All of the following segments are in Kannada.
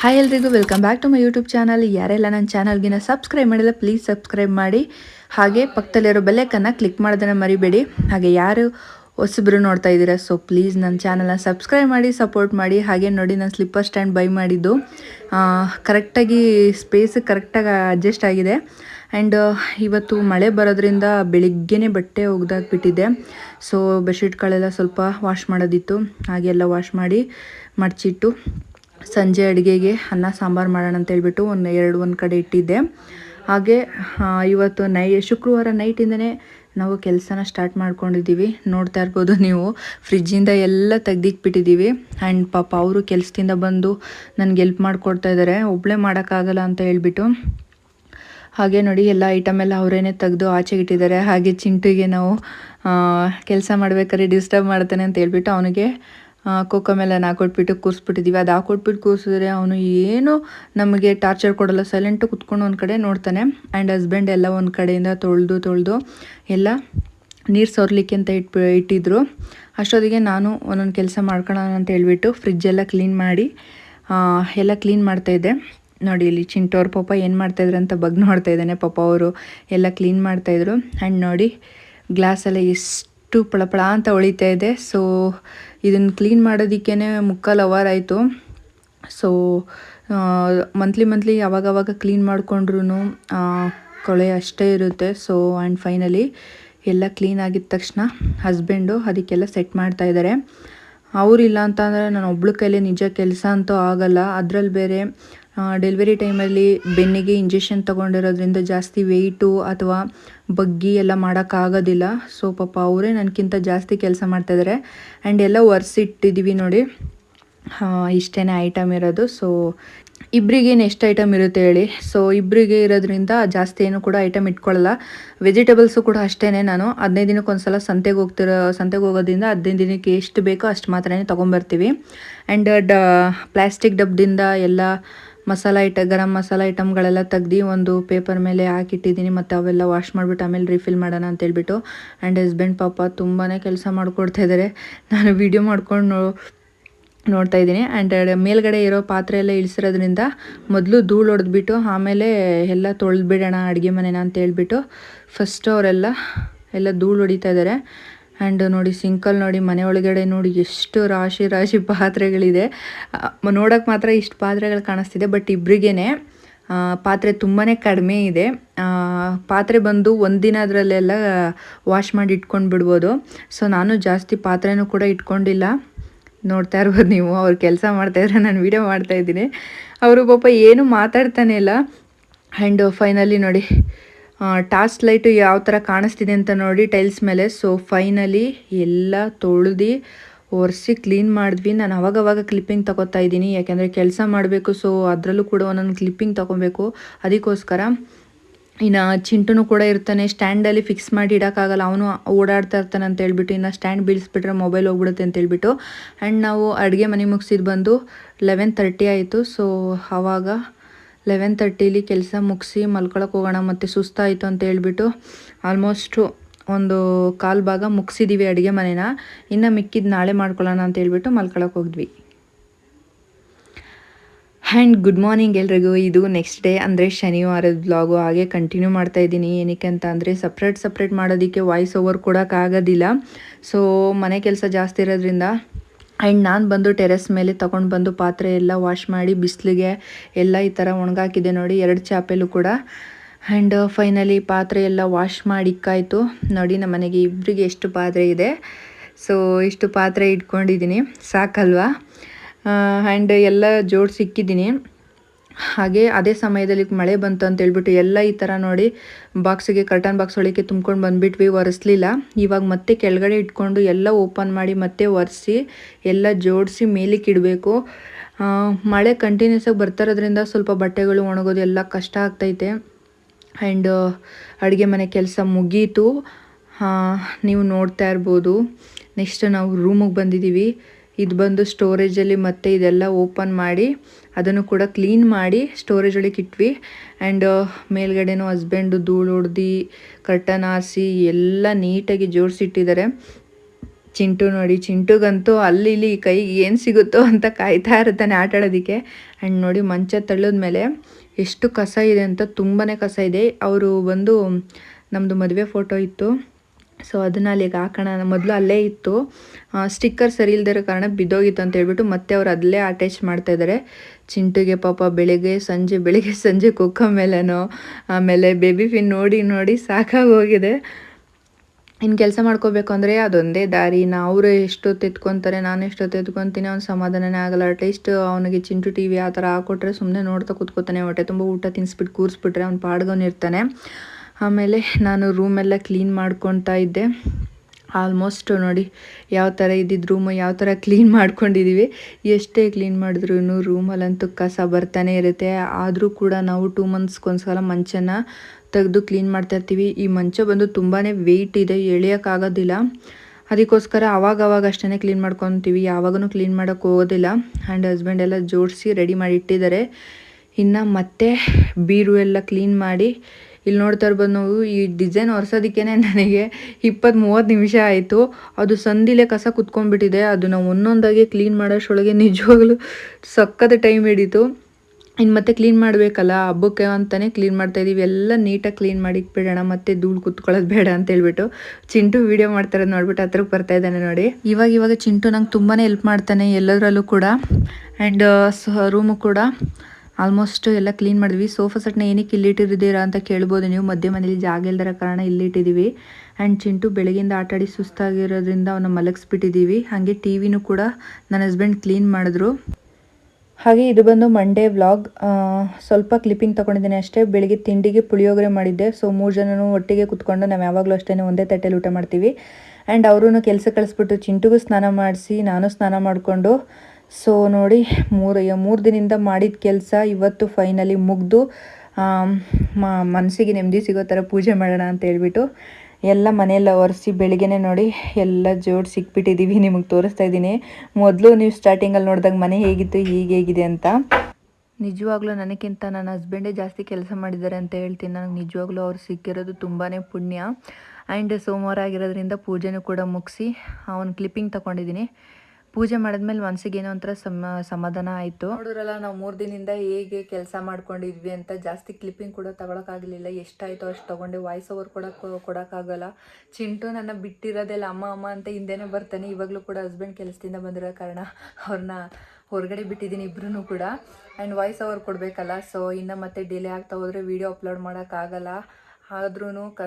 ಹಾಯ್ ಎಲ್ರಿಗೂ welcome back to my YouTube channel ಯಾರೆಲ್ಲ ನನ್ನ ಚಾನಲ್ಗಿನ ಸಬ್ಸ್ಕ್ರೈಬ್ ಮಾಡಿಲ್ಲ ಪ್ಲೀಸ್ ಸಬ್ಸ್ಕ್ರೈಬ್ ಮಾಡಿ. ಹಾಗೆ ಪಕ್ಕದಲ್ಲಿರೋ ಬೆಲೆಕನ್ನು ಕ್ಲಿಕ್ ಮಾಡೋದನ್ನು ಮರಿಬೇಡಿ. ಹಾಗೆ ಯಾರು ಹೊಸಬ್ರು ನೋಡ್ತಾ ಇದ್ದೀರಾ ಸೊ ಪ್ಲೀಸ್ ನನ್ನ ಚಾನಲ್ನ ಸಬ್ಸ್ಕ್ರೈಬ್ ಮಾಡಿ ಸಪೋರ್ಟ್ ಮಾಡಿ. ಹಾಗೆ ನೋಡಿ, ನಾನು ಸ್ಲಿಪ್ಪರ್ ಸ್ಟ್ಯಾಂಡ್ ಬೈ ಮಾಡಿದ್ದು. ಕರೆಕ್ಟಾಗಿ ಸ್ಪೇಸ್ ಕರೆಕ್ಟಾಗಿ ಅಡ್ಜಸ್ಟ್ ಆಗಿದೆ. ಆ್ಯಂಡ್ ಇವತ್ತು ಮಳೆ ಬರೋದ್ರಿಂದ ಬೆಳಿಗ್ಗೆನೇ ಬಟ್ಟೆ ಒಗ್ದಾಕ್ಬಿಟ್ಟಿದ್ದೆ. ಸೊ ಬೆಡ್ಶೀಟ್ಗಳೆಲ್ಲ ಸ್ವಲ್ಪ ವಾಶ್ ಮಾಡೋದಿತ್ತು. ಹಾಗೆಲ್ಲ ವಾಶ್ ಮಾಡಿ, ಮಡಚಿಟ್ಟು. ಸಂಜೆ ಅಡುಗೆಗೆ ಅನ್ನ, ಸಾಂಬಾರು ಮಾಡೋಣ ಅಂತ ಹೇಳ್ಬಿಟ್ಟು ಒಂದು ಎರಡು, ಒಂದು ಕಡೆ ಇಟ್ಟಿದ್ದೆ. ಹಾಗೆ ಇವತ್ತು ನೈ, ಶುಕ್ರವಾರ ನೈಟಿಂದನೇ ನಾವು ಕೆಲಸನ ಸ್ಟಾರ್ಟ್ ಮಾಡ್ಕೊಂಡಿದ್ದೀವಿ. ನೋಡ್ತಾ ಇರ್ಬೋದು ನೀವು. ಫ್ರಿಜ್ಜಿಂದ ಎಲ್ಲ ತೆಗ್ದಿಕ್ಬಿಟ್ಟಿದ್ದೀವಿ ಆ್ಯಂಡ್ ಪಾಪ ಅವರು ಕೆಲಸದಿಂದ ಬಂದು ನನಗೆ ಹೆಲ್ಪ್ ಮಾಡಿಕೊಡ್ತಾ ಇದ್ದಾರೆ ಒಬ್ಬಳೇ ಮಾಡೋಕ್ಕಾಗಲ್ಲ ಅಂತ ಹೇಳ್ಬಿಟ್ಟು. ಹಾಗೆ ನೋಡಿ, ಎಲ್ಲ ಐಟಮ್ ಎಲ್ಲ ಅವರೇನೆ ತೆಗೆದು ಆಚೆಗೆ ಇಟ್ಟಿದ್ದಾರೆ. ಹಾಗೆ ಚಿಂಟುಗೆ ನಾವು ಕೆಲಸ ಮಾಡ್ಬೇಕಾದ್ರೆ ಡಿಸ್ಟರ್ಬ್ ಮಾಡ್ತಾನೆ ಅಂತ ಹೇಳ್ಬಿಟ್ಟು ಅವನಿಗೆ ಕೋಕೋ ಮೇಲೆ ಹಾಕೊಟ್ಬಿಟ್ಟು ಕೂರಿಸ್ಬಿಟ್ಟಿದ್ದೀವಿ ಅದು ಹಾಕೊಟ್ಬಿಟ್ಟು ಕೂರಿಸಿದ್ರೆ ಅವನು ಏನು ನಮಗೆ ಟಾರ್ಚರ್ ಕೊಡಲ್ಲ ಸೈಲೆಂಟು ಕುತ್ಕೊಂಡು ಒಂದು ಕಡೆ ನೋಡ್ತಾನೆ. ಆ್ಯಂಡ್ ಹಸ್ಬೆಂಡ್ ಎಲ್ಲ ಒಂದು ಕಡೆಯಿಂದ ತೊಳೆದು ತೊಳೆದು ಎಲ್ಲ ನೀರು ಸೋರ್ಲಿಕ್ಕೆ ಅಂತ ಇಟ್ಬಿ ಇಟ್ಟಿದ್ರು. ಅಷ್ಟೊತ್ತಿಗೆ ನಾನು ಒಂದೊಂದು ಕೆಲಸ ಮಾಡ್ಕೊಳ್ಳೋಣ ಅಂತ ಹೇಳ್ಬಿಟ್ಟು ಫ್ರಿಜ್ಜೆಲ್ಲ ಕ್ಲೀನ್ ಮಾಡಿ ಎಲ್ಲ ಕ್ಲೀನ್ ಮಾಡ್ತಾಯಿದ್ದೆ ನೋಡಿ ಇಲ್ಲಿ ಚಿಂಟೋರ್ ಪಾಪ ಏನು ಮಾಡ್ತಾಯಿದ್ರು ಅಂತ ಬಗ್ ನೋಡ್ತಾ ಇದ್ದಾನೆ ಪಾಪ ಅವರು. ಎಲ್ಲ ಕ್ಲೀನ್ ಮಾಡ್ತಾಯಿದ್ರು ಆ್ಯಂಡ್ ನೋಡಿ ಗ್ಲಾಸೆಲ್ಲ ಎಷ್ಟು ಪಳಪಳ ಅಂತ ಹೊಳಿತಾ ಇದೆ. ಸೊ ಇದನ್ನು ಕ್ಲೀನ್ ಮಾಡೋದಕ್ಕೇ ಮುಕ್ಕಾಲು ಅವರ್ ಆಯಿತು. ಸೊ ಮಂತ್ಲಿ ಮಂತ್ಲಿ ಅವಾಗವಾಗ ಕ್ಲೀನ್ ಮಾಡಿಕೊಂಡ್ರೂ ಕೊಳೆ ಅಷ್ಟೇ ಇರುತ್ತೆ. ಸೊ ಆ್ಯಂಡ್ ಫೈನಲಿ ಎಲ್ಲ ಕ್ಲೀನ್ ಆಗಿದ ತಕ್ಷಣ ಹಸ್ಬೆಂಡು ಅದಕ್ಕೆಲ್ಲ ಸೆಟ್ ಮಾಡ್ತಾ ಇದ್ದಾರೆ ಅವರಿಲ್ಲ ಅಂತಂದರೆ ನಾನು ಒಬ್ಳ ಕೈಲಿ ನಿಜ ಕೆಲಸ ಅಂತೂ ಆಗಲ್ಲ. ಅದರಲ್ಲಿ ಬೇರೆ ಡೆಲಿವರಿ ಟೈಮಲ್ಲಿ ಬೆನ್ನಿಗೆ ಇಂಜೆಕ್ಷನ್ ತೊಗೊಂಡಿರೋದ್ರಿಂದ ಜಾಸ್ತಿ ವೆಯ್ಟು ಅಥವಾ ಬಗ್ಗಿ ಎಲ್ಲ ಮಾಡೋಕ್ಕಾಗೋದಿಲ್ಲ ಸೊ ಪಾಪ ಅವರೇ ನನಗಿಂತ ಜಾಸ್ತಿ ಕೆಲಸ ಮಾಡ್ತಾಯಿದ್ದಾರೆ ಆ್ಯಂಡ್ ಎಲ್ಲ ಒರೆಸಿಟ್ಟಿದ್ದೀವಿ ನೋಡಿ. ಇಷ್ಟೇ ಐಟಮ್ ಇರೋದು. ಸೊ ಇಬ್ಬರಿಗೇನು ಎಷ್ಟು ಐಟಮ್ ಇರುತ್ತೆ ಹೇಳಿ. ಸೊ ಇಬ್ಬರಿಗೆ ಇರೋದ್ರಿಂದ ಜಾಸ್ತಿ ಏನು ಕೂಡ ಐಟಮ್ ಇಟ್ಕೊಳ್ಳಲ್ಲ ವೆಜಿಟೇಬಲ್ಸು ಕೂಡ ಅಷ್ಟೇ ನಾನು. ಹದಿನೈದು ದಿನಕ್ಕೆ ಒಂದು ಸಲ ಸಂತೆಗೆ ಹೋಗ್ತಿರೋ, ಸಂತೆಗೆ ಹೋಗೋದ್ರಿಂದ ಹದಿನೈದು ದಿನಕ್ಕೆ ಎಷ್ಟು ಬೇಕೋ ಅಷ್ಟು ಮಾತ್ರನೇ ತೊಗೊಂಬರ್ತೀವಿ. ಆ್ಯಂಡ್ ಡ ಪ್ಲಾಸ್ಟಿಕ್ ಡಬ್ಬದಿಂದ ಎಲ್ಲ ಮಸಾಲ ಐಟ, ಗರಂ ಮಸಾಲ ಐಟಮ್ಗಳೆಲ್ಲ ತೆಗ್ದು ಒಂದು ಪೇಪರ್ ಮೇಲೆ ಹಾಕಿಟ್ಟಿದ್ದೀನಿ. ಮತ್ತು ಅವೆಲ್ಲ ವಾಶ್ ಮಾಡಿಬಿಟ್ಟು ಆಮೇಲೆ ರಿಫಿಲ್ ಮಾಡೋಣ ಅಂತ ಹೇಳ್ಬಿಟ್ಟು. ಆ್ಯಂಡ್ ಹಸ್ಬೆಂಡ್ ಪಾಪ ತುಂಬಾ ಕೆಲಸ ಮಾಡಿಕೊಡ್ತಾ ಇದ್ದಾರೆ ನಾನು ವೀಡಿಯೋ ಮಾಡ್ಕೊಂಡು ನೋಡ್ತಾ ಇದ್ದೀನಿ. ಆ್ಯಂಡ್ ಮೇಲ್ಗಡೆ ಇರೋ ಪಾತ್ರೆ ಎಲ್ಲ ಇಳಿಸಿರೋದ್ರಿಂದ ಮೊದಲು ಧೂಳು ಹೊಡೆದ್ಬಿಟ್ಟು ಆಮೇಲೆ ಎಲ್ಲ ತೊಳೆದ್ಬಿಡೋಣ ಅಡುಗೆ ಮನೆನ ಅಂತ ಹೇಳ್ಬಿಟ್ಟು ಫಸ್ಟ್ ಅವರೆಲ್ಲ ಎಲ್ಲ ಧೂಳು ಹೊಡಿತಾ ಇದ್ದಾರೆ ಆ್ಯಂಡ್ ನೋಡಿ, ಸಿಂಕಲ್ ನೋಡಿ, ಮನೆ ಒಳಗಡೆ ನೋಡಿ ಎಷ್ಟು ರಾಶಿ ರಾಶಿ ಪಾತ್ರೆಗಳಿದೆ. ನೋಡೋಕೆ ಮಾತ್ರ ಇಷ್ಟು ಪಾತ್ರೆಗಳು ಕಾಣಿಸ್ತಿದೆ, ಬಟ್ ಇಬ್ರಿಗೇನೆ ಪಾತ್ರೆ ತುಂಬಾ ಕಡಿಮೆ ಇದೆ. ಪಾತ್ರೆ ಬಂದು ಒಂದಿನ ಅದರಲ್ಲೆಲ್ಲ ವಾಶ್ ಮಾಡಿ ಇಟ್ಕೊಂಡು ಬಿಡ್ಬೋದು. ಸೊ, ನಾನು ಜಾಸ್ತಿ ಪಾತ್ರೆನೂ ಕೂಡ ಇಟ್ಕೊಂಡಿಲ್ಲ. ನೋಡ್ತಾ ಇರ್ಬೋದು ನೀವು, ಅವ್ರು ಕೆಲಸ ಮಾಡ್ತಾಯಿದ್ರೆ ನಾನು ವೀಡಿಯೋ ಮಾಡ್ತಾಯಿದ್ದೀನಿ ಅವರು ಪಾಪ ಏನು ಮಾತಾಡ್ತಾನೆ ಇಲ್ಲ. ಆ್ಯಂಡ್ ಫೈನಲಿ ನೋಡಿ. ಟಾಸ್ಟ್ ಲೈಟು ಯಾವ ಥರ ಕಾಣಿಸ್ತಿದೆ ಅಂತ ನೋಡಿ ಟೈಲ್ಸ್ ಮೇಲೆ. ಸೊ ಫೈನಲಿ ಎಲ್ಲ ತೊಳೆದು ಒರೆಸಿ ಕ್ಲೀನ್ ಮಾಡಿದ್ವಿ. ನಾನು ಅವಾಗವಾಗ ಕ್ಲಿಪ್ಪಿಂಗ್ ತಗೋತಾ ಇದ್ದೀನಿ. ಯಾಕೆಂದರೆ ಕೆಲಸ ಮಾಡಬೇಕು ಸೊ ಅದರಲ್ಲೂ ಕೂಡ ಒಂದೊಂದು ಕ್ಲಿಪ್ಪಿಂಗ್ ತೊಗೊಬೇಕು. ಅದಕ್ಕೋಸ್ಕರ ಇನ್ನು ಚಿಂಟುನು ಕೂಡ ಇರ್ತಾನೆ. ಸ್ಟ್ಯಾಂಡಲ್ಲಿ ಫಿಕ್ಸ್ ಮಾಡಿ ಇಡೋಕ್ಕಾಗಲ್ಲ. ಅವನು ಓಡಾಡ್ತಾ ಇರ್ತಾನೆ ಅಂತ ಹೇಳ್ಬಿಟ್ಟು, ಇನ್ನು ಸ್ಟ್ಯಾಂಡ್ ಬೀಳಿಸ್ಬಿಟ್ರೆ ಮೊಬೈಲ್ ಹೋಗ್ಬಿಡುತ್ತೆ ಅಂತ ಹೇಳ್ಬಿಟ್ಟು. ಆ್ಯಂಡ್ ನಾವು ಅಡುಗೆ ಮನೆ ಮುಗಿಸಿದ್ದು ಬಂದು ಲೆವೆನ್ ತರ್ಟಿ ಆಯಿತು. ಸೊ ಆವಾಗ ಲೆವೆನ್ ತರ್ಟಿಲಿ ಕೆಲಸ ಮುಗಿಸಿ ಮಲ್ಕೊಳಕ್ಕೆ ಹೋಗೋಣ ಮತ್ತು ಸುಸ್ತಾಯಿತು ಅಂತ ಹೇಳ್ಬಿಟ್ಟು ಆಲ್ಮೋಸ್ಟು ಒಂದು ಕಾಲು ಭಾಗ ಮುಗಿಸಿದ್ದೀವಿ ಅಡುಗೆ ಮನೆನ. ಇನ್ನು ಮಿಕ್ಕಿದ್ದು ನಾಳೆ ಮಾಡ್ಕೊಳ್ಳೋಣ ಅಂತ ಹೇಳ್ಬಿಟ್ಟು ಮಲ್ಕೊಳಕ್ಕೆ ಹೋದ್ವಿ. ಆ್ಯಂಡ್ ಗುಡ್ ಮಾರ್ನಿಂಗ್ ಎಲ್ರಿಗೂ. ಇದು ನೆಕ್ಸ್ಟ್ ಡೇ ಅಂದರೆ ಶನಿವಾರದ ಬ್ಲಾಗು ಹಾಗೆ ಕಂಟಿನ್ಯೂ ಮಾಡ್ತಾ ಇದ್ದೀನಿ. ಏನಕ್ಕೆ ಅಂತ ಅಂದರೆ ಸಪ್ರೇಟ್ ಸಪ್ರೇಟ್ ಮಾಡೋದಕ್ಕೆ ವಾಯ್ಸ್ ಓವರ್ ಕೊಡೋಕ್ಕಾಗೋದಿಲ್ಲ ಸೊ ಮನೆ ಕೆಲಸ ಜಾಸ್ತಿ ಇರೋದ್ರಿಂದ ಆ್ಯಂಡ್ ನಾನು ಬಂದು ಟೆರೆಸ್ ಮೇಲೆ ತೊಗೊಂಡು ಬಂದು ಪಾತ್ರೆ ಎಲ್ಲ ವಾಶ್ ಮಾಡಿ ಬಿಸಿಲಿಗೆ ಎಲ್ಲ ಈ ಥರ ಒಣಗಾಕಿದೆ ನೋಡಿ, ಎರಡು ಚಾಪೆಲು ಕೂಡ. ಆ್ಯಂಡ್ ಫೈನಲಿ ಪಾತ್ರೆ ಎಲ್ಲ ವಾಶ್ ಮಾಡಿ ಇಕ್ಕಾಯಿತು. ನೋಡಿ, ನಮ್ಮ ಮನೆಗೆ ಇಬ್ಬರಿಗೆ ಎಷ್ಟು ಪಾತ್ರೆ ಇದೆ. ಸೊ, ಇಷ್ಟು ಪಾತ್ರೆ ಇಟ್ಕೊಂಡಿದ್ದೀನಿ. ಸಾಕಲ್ವಾ? ಆ್ಯಂಡ್ ಎಲ್ಲ ಜೋಡಿಸಿ ಇಕ್ಕಿದ್ದೀನಿ ಹಾಗೆ ಅದೇ ಸಮಯದಲ್ಲಿ ಮಳೆ ಬಂತು ಅಂತ ಹೇಳ್ಬಿಟ್ಟು ಎಲ್ಲ ಈ ಥರ ನೋಡಿ ಬಾಕ್ಸಿಗೆ ಕರ್ಟನ್ ಬಾಕ್ಸ್ ಒಳಗೆ ತುಂಬ್ಕೊಂಡು ಬಂದುಬಿಟ್ವಿ, ಒರೆಸ್ಲಿಲ್ಲ. ಇವಾಗ ಮತ್ತೆ ಕೆಳಗಡೆ ಇಟ್ಕೊಂಡು ಎಲ್ಲ ಓಪನ್ ಮಾಡಿ ಮತ್ತೆ ಒರೆಸಿ, ಎಲ್ಲ ಜೋಡಿಸಿ ಮೇಲಕ್ಕೆ ಇಡಬೇಕು. ಮಳೆ ಕಂಟಿನ್ಯೂಸ್ ಆಗಿ ಬರ್ತಾ ಸ್ವಲ್ಪ ಬಟ್ಟೆಗಳು ಒಣಗೋದು ಎಲ್ಲ ಕಷ್ಟ ಆಗ್ತೈತೆ. ಆ್ಯಂಡ್ ಅಡುಗೆ ಮನೆ ಕೆಲಸ ಮುಗೀತು. ನೀವು ನೋಡ್ತಾ ಇರ್ಬೋದು. ನೆಕ್ಸ್ಟ್ ನಾವು ರೂಮಿಗೆ ಬಂದಿದ್ದೀವಿ. ಇದು ಬಂದು ಸ್ಟೋರೇಜಲ್ಲಿ ಮತ್ತೆ ಇದೆಲ್ಲ ಓಪನ್ ಮಾಡಿ, ಅದನ್ನು ಕೂಡ ಕ್ಲೀನ್ ಮಾಡಿ ಸ್ಟೋರೇಜ್ ಒಳಗೆ ಇಟ್ವಿ. ಆ್ಯಂಡ್ ಮೇಲ್ಗಡೆನೂ ಹಸ್ಬೆಂಡು ಧೂಳು ಹೊಡೆದು ಕರ್ಟನ್ ಹಾಸಿ, ಎಲ್ಲ ನೀಟಾಗಿ ಜೋಡಿಸಿಟ್ಟಿದ್ದಾರೆ ಚಿಂಟು ನೋಡಿ, ಚಿಂಟುಗಂತೂ ಅಲ್ಲಿ ಇಲ್ಲಿ ಕೈಗೆ ಏನು ಸಿಗುತ್ತೋ ಅಂತ ಕಾಯ್ತಾ ಇರುತ್ತಾನೆ ಆಟ ಆಡೋದಕ್ಕೆ. ಆ್ಯಂಡ್ ನೋಡಿ ಮಂಚ ತಳ್ಳದ ಮೇಲೆ ಎಷ್ಟು ಕಸ ಇದೆ ಅಂತ ತುಂಬಾ ಕಸ ಇದೆ. ಅವರು ಬಂದು ನಮ್ಮದು ಮದುವೆ ಫೋಟೋ ಇತ್ತು. ಸೊ ಅದನ್ನ ಅಲ್ಲಿಗೆ ಹಾಕೋಣ. ಮೊದಲು ಅಲ್ಲೇ ಇತ್ತು. ಸ್ಟಿಕ್ಕರ್ ಸರಿ ಇಲ್ದಿರೋ ಕಾರಣ ಬಿದ್ದೋಗಿತ್ತು ಅಂತ ಹೇಳ್ಬಿಟ್ಟು ಮತ್ತೆ ಅವ್ರು ಅಲ್ಲೇ ಅಟ್ಯಾಚ್ ಮಾಡ್ತಾ ಇದ್ದಾರೆ ಚಿಂಟುಗೆ ಪಾಪ ಬೆಳಿಗ್ಗೆ ಸಂಜೆ ಬೆಳಿಗ್ಗೆ ಸಂಜೆ ಕುಕ್ಕ ಮೇಲೆನೋ, ಆಮೇಲೆ ಬೇಬಿ ಫಿನ್ ನೋಡಿ ನೋಡಿ ಸಾಕಾಗಿ ಹೋಗಿದೆ. ಇನ್ನು ಕೆಲಸ ಮಾಡ್ಕೋಬೇಕು ಅಂದರೆ ಅದೊಂದೇ ದಾರಿ. ಅವರು ಎಷ್ಟೊತ್ತು ಎತ್ಕೊತಾರೆ, ನಾನು ಎಷ್ಟೊತ್ತು ಎತ್ಕೊತೀನಿ ಅವ್ನು ಸಮಾಧಾನನೇ ಆಗಲ್ಲ. ಅಟ್ಲೀಸ್ಟ್ ಅವನಿಗೆ ಚಿಂಟು ಟಿ ವಿ ಆ ಥರ ಹಾಕ್ಕೊಟ್ರೆ ಸುಮ್ಮನೆ ನೋಡ್ತಾ ಕೂತ್ಕೋತಾನೆ ಹೊಟ್ಟೆ. ತುಂಬ ಊಟ ತಿನ್ನಿಸ್ಬಿಟ್ಟು ಕೂರಿಸ್ಬಿಟ್ರೆ ಅವ್ನು ಇರ್ತಾನೆ. ಆಮೇಲೆ ನಾನು ರೂಮೆಲ್ಲ ಕ್ಲೀನ್ ಮಾಡ್ಕೊತಾ ಇದ್ದೆ. ಆಲ್ಮೋಸ್ಟ್ ನೋಡಿ ಯಾವ ಥರ ಇದ್ದಿದ್ದು ರೂಮು ಯಾವ ಥರ ಕ್ಲೀನ್ ಮಾಡ್ಕೊಂಡಿದ್ದೀವಿ ಎಷ್ಟೇ ಕ್ಲೀನ್ ಮಾಡಿದ್ರೂ ರೂಮಲ್ಲಂತೂ ಕಸ ಬರ್ತಾನೆ ಇರುತ್ತೆ. ಆದರೂ ಕೂಡ ನಾವು ಟೂ ಮಂತ್ಸ್ಗೊಂದ್ಸಲ ಮಂಚನ ತೆಗೆದು ಕ್ಲೀನ್ ಮಾಡ್ತಾ ಇರ್ತೀವಿ. ಈ ಮಂಚ ಬಂದು ತುಂಬಾ ವೆಯ್ಟ್ ಇದೆ ಎಳೆಯೋಕ್ಕಾಗೋದಿಲ್ಲ ಅದಕ್ಕೋಸ್ಕರ ಅವಾಗ ಅವಾಗ ಅಷ್ಟೇ ಕ್ಲೀನ್ ಮಾಡ್ಕೊತೀವಿ. ಯಾವಾಗೂ ಕ್ಲೀನ್ ಮಾಡೋಕ್ಕೆ ಹೋಗೋದಿಲ್ಲ. ಆ್ಯಂಡ್ ಹಸ್ಬೆಂಡ್ ಎಲ್ಲ ಜೋಡಿಸಿ ರೆಡಿ ಮಾಡಿ ಇಟ್ಟಿದ್ದಾರೆ. ಇನ್ನು ಮತ್ತೆ ಬೀರು ಎಲ್ಲ ಕ್ಲೀನ್ ಮಾಡಿ ಇಲ್ಲಿ ನೋಡ್ತಾ ಇರ್ಬೋದು ನಾವು, ಈ ಡಿಸೈನ್ ಒರೆಸೋದಕ್ಕೇ ನನಗೆ ಇಪ್ಪತ್ತು ಮೂವತ್ತು ನಿಮಿಷ ಆಯಿತು. ಅದು ಸಂದಿಲೆ ಕಸ ಕುತ್ಕೊಂಡ್ಬಿಟ್ಟಿದೆ. ಅದನ್ನು ಒಂದೊಂದಾಗಿ ಕ್ಲೀನ್ ಮಾಡೋಷ್ಟೊಳಗೆ ನಿಜವಾಗ್ಲೂ ಸಕ್ಕದ ಟೈಮ್ ಹಿಡೀತು. ಇನ್ನು ಮತ್ತೆ ಕ್ಲೀನ್ ಮಾಡಬೇಕಲ್ಲ ಹಬ್ಬಕ್ಕೆ ಅಂತಲೇ ಕ್ಲೀನ್ ಮಾಡ್ತಾ ಇದ್ದೀವಿ ಎಲ್ಲ ನೀಟಾಗಿ ಕ್ಲೀನ್ ಮಾಡಿ ಮತ್ತೆ ಧೂಳು ಕುತ್ಕೊಳ್ಳೋದು ಬೇಡ ಅಂತ ಹೇಳ್ಬಿಟ್ಟು ಚಿಂಟು ವೀಡಿಯೋ ಮಾಡ್ತಾರೆ ನೋಡ್ಬಿಟ್ಟು ಹತ್ರಕ್ಕೆ ಬರ್ತಾ ಇದ್ದಾನೆ ನೋಡಿ. ಇವಾಗ ಇವಾಗ ಚಿಂಟು ನಂಗೆ ತುಂಬಾ ಹೆಲ್ಪ್ ಮಾಡ್ತಾನೆ ಎಲ್ಲದರಲ್ಲೂ ಕೂಡ. ಆ್ಯಂಡ್ ರೂಮು ಕೂಡ. ಆಲ್ಮೋಸ್ಟ್ ಎಲ್ಲ ಕ್ಲೀನ್ ಮಾಡಿದ್ವಿ. ಸೋಫಾ ಸೆಟ್ನ ಏನಕ್ಕೆ ಇಲ್ಲಿಟ್ಟಿದ್ದೀರಾ ಅಂತ ಕೇಳ್ಬೋದು ನೀವು. ಮಧ್ಯ ಮನೇಲಿ ಜಾಗ ಇಲ್ದರ ಕಾರಣ ಇಲ್ಲಿಟ್ಟಿದ್ದೀವಿ ಆ್ಯಂಡ್ ಚಿಂಟು ಬೆಳಗಿಂದ ಆಟಾಡಿ ಸುಸ್ತಾಗಿರೋದ್ರಿಂದ ಅವನ್ನ ಮಲಗಿಸ್ಬಿಟ್ಟಿದ್ದೀವಿ ಹಾಗೆ ಟಿ ವಿನೂ ಕೂಡ ನನ್ನ ಹಸ್ಬೆಂಡ್ ಕ್ಲೀನ್ ಮಾಡಿದ್ರು. ಹಾಗೆ ಇದು ಬಂದು ಮಂಡೇ ವ್ಲಾಗ್ ಸ್ವಲ್ಪ ಕ್ಲಿಪ್ಪಿಂಗ್ ತೊಗೊಂಡಿದ್ದೀನಿ ಅಷ್ಟೇ. ಬೆಳಿಗ್ಗೆ ತಿಂಡಿಗೆ ಪುಳಿಯೋಗರೆ ಮಾಡಿದ್ದೆ. ಸೊ ಮೂರು ಜನನು ಒಟ್ಟಿಗೆ ಕುತ್ಕೊಂಡು ನಾವು ಯಾವಾಗಲೂ ಅಷ್ಟೇ ಒಂದೇ ತಟ್ಟೆಲಿ ಊಟ ಮಾಡ್ತೀವಿ. ಆ್ಯಂಡ್ ಅವರೂ ಕೆಲಸ ಕಳಿಸ್ಬಿಟ್ಟು ಚಿಂಟುಗೂ ಸ್ನಾನ ಮಾಡಿಸಿ, ನಾನು ಸ್ನಾನ ಮಾಡಿಕೊಂಡು ಸೊ ನೋಡಿ, ಮೂರು ಮೂರು ದಿನದಿಂದ ಮಾಡಿದ ಕೆಲಸ ಇವತ್ತು ಫೈನಲಿ ಮುಗಿದು ಮನಸ್ಸಿಗೆ ನೆಮ್ಮದಿ ಸಿಗೋ ಥರ ಪೂಜೆ ಮಾಡೋಣ ಅಂತ ಹೇಳ್ಬಿಟ್ಟು ಎಲ್ಲ ಮನೆಯೆಲ್ಲ ಒರೆಸಿ ಬೆಳಿಗ್ಗೆ ನೋಡಿ ಎಲ್ಲ ಜೋಡಿ ಸಿಕ್ಬಿಟ್ಟಿದ್ದೀವಿ ನಿಮಗೆ ತೋರಿಸ್ತಾ ಇದ್ದೀನಿ. ಮೊದಲು ನೀವು ಸ್ಟಾರ್ಟಿಂಗಲ್ಲಿ ನೋಡಿದಾಗ ಮನೆ ಹೇಗಿತ್ತು ಈಗ ಹೇಗಿದೆ ಅಂತ. ನಿಜವಾಗ್ಲೂ ನನಗಿಂತ ನನ್ನ ಹಸ್ಬೆಂಡೇ ಜಾಸ್ತಿ ಕೆಲಸ ಮಾಡಿದ್ದಾರೆ ಅಂತ ಹೇಳ್ತೀನಿ. ನನಗೆ ನಿಜವಾಗ್ಲೂ ಅವ್ರು ಸಿಕ್ಕಿರೋದು ತುಂಬಾ ಪುಣ್ಯ. ಆ್ಯಂಡ್ ಸೋಮವಾರ ಆಗಿರೋದ್ರಿಂದ ಪೂಜೆನೂ ಕೂಡ ಮುಗಿಸಿ, ಅವನು ಕ್ಲಿಪ್ಪಿಂಗ್ ತಗೊಂಡಿದ್ದೀನಿ. ಪೂಜೆ ಮಾಡಿದ್ಮೇಲೆ ಮನ್ಸಿಗೆ ಏನೋ ಒಂಥರ ಸಮ, ಸಮಾಧಾನ ಆಯಿತು. ನೋಡಿದ್ರಲ್ಲ, ನಾವು ಮೂರು ದಿನದಿಂದ ಹೇಗೆ ಕೆಲಸ ಮಾಡ್ಕೊಂಡಿದ್ವಿ ಅಂತ ಜಾಸ್ತಿ ಕ್ಲಿಪ್ಪಿಂಗ್ ಕೂಡ ತಗೊಳಕ್ಕಾಗಲಿಲ್ಲ ಎಷ್ಟಾಯಿತು ಅಷ್ಟು ತೊಗೊಂಡೆ. ವಾಯ್ಸ್ ಓವರ್ ಕೊಡೋಕೆ, ಕೊಡೋಕ್ಕಾಗಲ್ಲ. ಚಿಂಟು ನನ್ನ ಬಿಟ್ಟಿರೋದೆಲ್ಲ ಅಮ್ಮ ಅಮ್ಮ ಅಂತ ಹಿಂದೆನೇ ಬರ್ತಾನೆ. ಇವಾಗಲೂ ಕೂಡ ಹಸ್ಬೆಂಡ್ ಕೆಲಸದಿಂದ ಬಂದಿರೋ ಕಾರಣ ಅವ್ರನ್ನ ಹೊರಗಡೆ ಬಿಟ್ಟಿದ್ದೀನಿ ಇಬ್ರು ಕೂಡ. ಆ್ಯಂಡ್ ವಾಯ್ಸ್ ಓವರ್ ಕೊಡಬೇಕಲ್ಲ. ಸೊ ಇನ್ನು ಮತ್ತೆ ಡಿಲೇ ಆಗ್ತಾ ಹೋದರೆ ವೀಡಿಯೋ ಅಪ್ಲೋಡ್ ಮಾಡೋಕ್ಕಾಗಲ್ಲ. ಆದ್ರೂ ಕ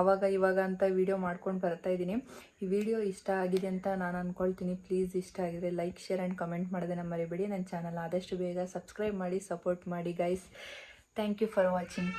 ಆವಾಗ ಇವಾಗ ಅಂತ ವೀಡಿಯೋ ಮಾಡ್ಕೊಂಡು ಬರ್ತಾ ಇದ್ದೀನಿ. ಈ ವಿಡಿಯೋ ಇಷ್ಟ ಆಗಿದೆ ಅಂತ ನಾನು ಅಂದ್ಕೊಳ್ತೀನಿ ಪ್ಲೀಸ್ ಇಷ್ಟ ಆಗಿದೆ ಲೈಕ್ ಶೇರ್ ಆ್ಯಂಡ್ ಕಮೆಂಟ್ ಮಾಡೋದನ್ನ ಮರಿಬೇಡಿ. ನನ್ನ ಚಾನಲ್ ಆದಷ್ಟು ಬೇಗ ಸಬ್ಸ್ಕ್ರೈಬ್ ಮಾಡಿ ಸಪೋರ್ಟ್ ಮಾಡಿ guys thank you for watching